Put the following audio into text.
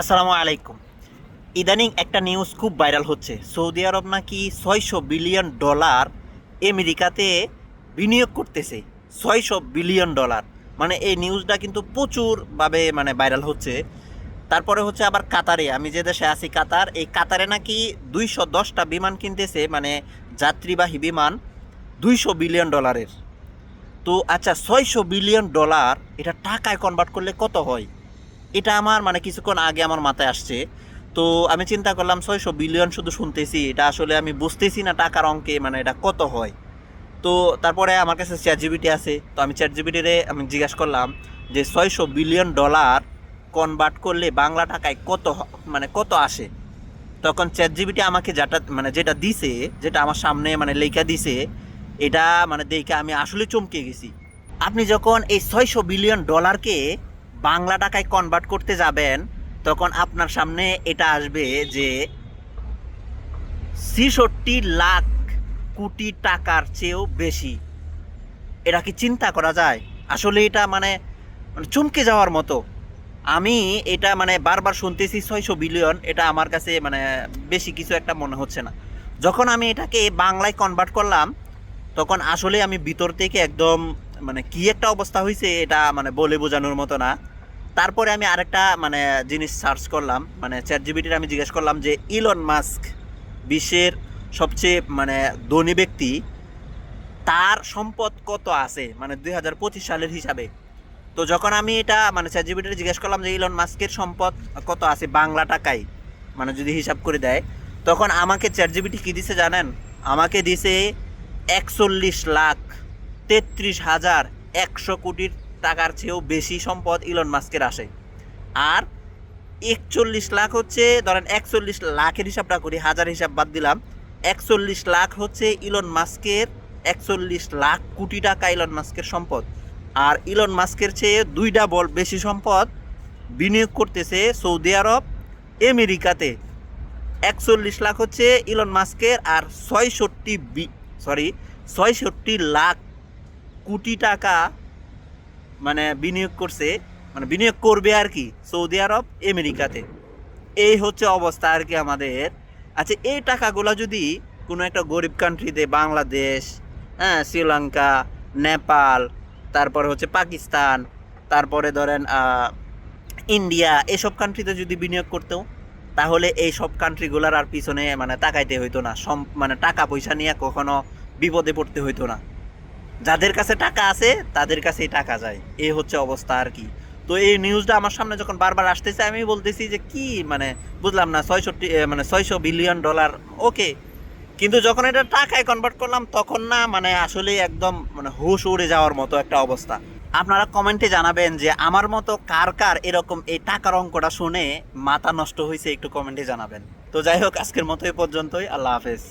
আসসালামু আলাইকুম। ইদানিং একটা নিউজ খুব ভাইরাল হচ্ছে। সৌদি আরব নাকি ছয়শো বিলিয়ন ডলার আমেরিকাতে বিনিয়োগ করতেছে। ছয়শো বিলিয়ন ডলার। মানে এই নিউজটা কিন্তু প্রচুরভাবে মানে ভাইরাল হচ্ছে। তারপরে হচ্ছে আবার কাতারে। আমি যে দেশে আছি কাতার, এই কাতারে নাকি দুইশো দশটা বিমান কিনতেছে মানে যাত্রীবাহী বিমান দুইশো বিলিয়ন ডলারের। তো আচ্ছা ছয়শো বিলিয়ন ডলার, এটা টাকায় কনভার্ট করলে কত হয়? এটা আমার মানে কিছুক্ষণ আগে আমার মাথায় আসছে। তো আমি চিন্তা করলাম, ছয়শো বিলিয়ন শুধু শুনতেছি, এটা আসলে আমি বুঝতেছি না টাকার অঙ্কে মানে এটা কত হয়। তো তারপরে আমার কাছে চ্যাট জিবিটি আছে, তো আমি চ্যাট জিবিটিরে আমি জিজ্ঞাসা করলাম যে, ছয়শো বিলিয়ন ডলার কনভার্ট করলে বাংলা টাকায় কত মানে কত আসে? তখন চ্যাট জিবিটি আমাকে যেটা মানে যেটা দিছে, যেটা আমার সামনে মানে লেখা দিছে, এটা মানে দেখে আমি আসলে চমকে গেছি। আপনি যখন এই ছয়শো বিলিয়ন ডলারকে বাংলা টাকায় কনভার্ট করতে যাবেন, তখন আপনার সামনে এটা আসবে যে ছিষট্টি লাখ কোটি টাকার চেয়েও বেশি। এটা কি চিন্তা করা যায়? আসলে এটা মানে মানে চমকে যাওয়ার মতো। আমি এটা মানে বারবার শুনতেছি ছয়শো বিলিয়ন, এটা আমার কাছে মানে বেশি কিছু একটা মনে হচ্ছে না। যখন আমি এটাকে বাংলায় কনভার্ট করলাম, তখন আসলে আমি ভিতর থেকে একদম মানে কি একটা অবস্থা হয়েছে এটা মানে বলে বোঝানোর মতো না। তারপরে আমি আরেকটা মানে জিনিস সার্চ করলাম মানে চ্যাট জিবিটির আমি জিজ্ঞেস করলাম যে ইলন মাস্ক বিশ্বের সবচেয়ে মানে ধনী ব্যক্তি, তার সম্পদ কত আছে? মানে দুই হাজার পঁচিশ সালের হিসাবে। তো যখন আমি এটা মানে চ্যাট জিবিটির জিজ্ঞেস করলাম যে ইলন মাস্কের সম্পদ কত আছে? বাংলা টাকায় মানে যদি হিসাব করে দেয়, তখন আমাকে চ্যাট জিবিটি কী দিছে জানেন? আমাকে দিছে একচল্লিশ লাখ তেত্রিশ হাজার একশো কোটির টাকার চেয়েও বেশি সম্পদ ইলন মাস্কের আসে। আর একচল্লিশ লাখ হচ্ছে, ধরেন একচল্লিশ লাখের হিসাবটা করি, হাজার হিসাব বাদ দিলাম, একচল্লিশ লাখ হচ্ছে ইলন মাস্কের একচল্লিশ লাখ কোটি টাকা ইলন মাস্কের সম্পদ। আর ইলন মাস্কের চেয়ে দুই ডাবল বেশি সম্পদ বিনিয়োগ করতেছে সৌদি আরব আমেরিকাতে একচল্লিশ লাখ হচ্ছে ইলন মাস্কের আর ছয়ষট্টি বি সরি ছয়ষট্টি লাখ কোটি টাকা মানে বিনিয়োগ করছে মানে বিনিয়োগ করবে আর কি, সৌদি আরব, আমেরিকাতে। এই হচ্ছে অবস্থা আর কি আমাদের। আচ্ছা এই টাকাগুলো যদি কোনো একটা গরিব কান্ট্রিতে বাংলাদেশ হ্যাঁ শ্রীলঙ্কা, নেপাল, তারপরে হচ্ছে পাকিস্তান, তারপরে ধরেন ইন্ডিয়া, এসব কান্ট্রিতে যদি বিনিয়োগ করতেও তাহলে এই সব কান্ট্রিগুলোর আর পিছনে মানে তাকাইতে হইতো না। সম মানে টাকা পয়সা নিয়ে কখনো বিপদে পড়তে হইতো না। যাদের কাছে টাকা আছে, তাদের কাছেই টাকা যায়। এই হচ্ছে অবস্থা আর কি। তো এই নিউজটা আমার সামনে যখন বারবার আসতেছে, আমি বলতেছি যে কি মানে বুঝলাম না, ছয়ষট্টি মানে ছয়শো বিলিয়ন ডলার ওকে কিন্তু যখন এটা টাকায় কনভার্ট করলাম, তখন না মানে আসলে একদম মানে হুশ উড়ে যাওয়ার মতো একটা অবস্থা। আপনারা কমেন্টে জানাবেন যে আমার মতো কার কার এরকম এই টাকার অঙ্কটা শুনে মাথা নষ্ট হয়েছে একটু কমেন্টে জানাবেন। তো যাই হোক, আজকের মতো এই পর্যন্তই। আল্লাহ হাফেজ।